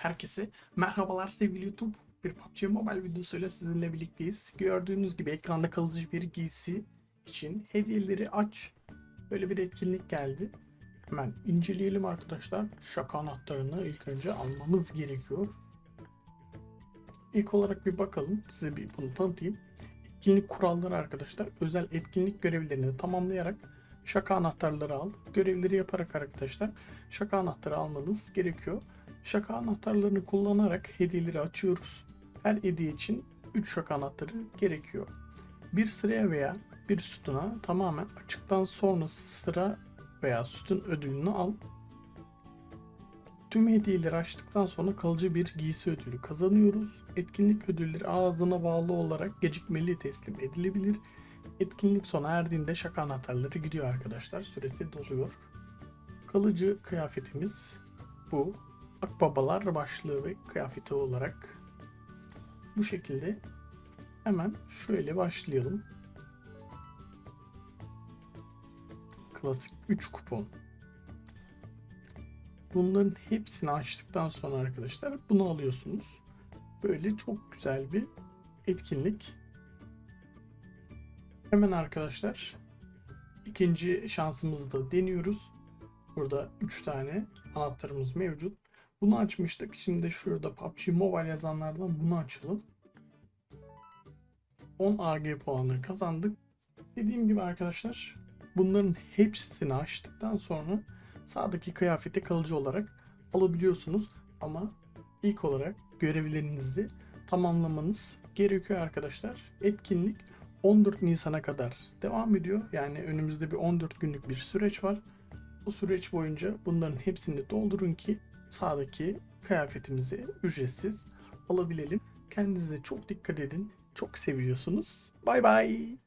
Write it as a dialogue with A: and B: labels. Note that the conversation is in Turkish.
A: Herkese merhabalar sevgili YouTube. Bir PUBG Mobile videosuyla sizinle birlikteyiz. Gördüğünüz gibi ekranda kalıcı bir giysi için hediyeleri aç. Böyle bir etkinlik geldi. Hemen inceleyelim arkadaşlar. Şaka anahtarını ilk önce almamız gerekiyor. İlk olarak bir bakalım. Size bir bunu tanıtayım. Etkinlik kuralları arkadaşlar. Özel etkinlik görevlerini tamamlayarak şaka anahtarları al. Görevleri yaparak arkadaşlar şaka anahtarı almanız gerekiyor. Şaka anahtarlarını kullanarak hediyeleri açıyoruz. Her hediye için 3 şaka anahtarı gerekiyor. Bir sıraya veya bir sütuna tamamen açıktan sonra sıra veya sütun ödülünü al. Tüm hediyeleri açtıktan sonra kalıcı bir giysi ödülü kazanıyoruz. Etkinlik ödülleri ağzına bağlı olarak gecikmeli teslim edilebilir. Etkinlik sona erdiğinde şaka anahtarları gidiyor arkadaşlar. Süresi doluyor. Kalıcı kıyafetimiz bu. Akbabalar başlığı ve kıyafeti olarak bu şekilde hemen şöyle başlayalım. Klasik 3 kupon. Bunların hepsini açtıktan sonra arkadaşlar bunu alıyorsunuz. Böyle çok güzel bir etkinlik. Hemen arkadaşlar ikinci şansımızı da deniyoruz. Burada 3 tane anahtarımız mevcut. Bunu açmıştık. Şimdi şurada PUBG Mobile yazanlardan bunu açalım. 10 AG puanı kazandık. Dediğim gibi arkadaşlar bunların hepsini açtıktan sonra sağdaki kıyafeti kalıcı olarak alabiliyorsunuz. Ama ilk olarak görevlerinizi tamamlamanız gerekiyor arkadaşlar. Etkinlik 14 Nisan'a kadar devam ediyor. Yani önümüzde bir 14 günlük bir süreç var. Bu süreç boyunca bunların hepsini doldurun ki sağdaki kıyafetimizi ücretsiz alabilelim. Kendinize çok dikkat edin. Çok seviyorsunuz. Bay bay.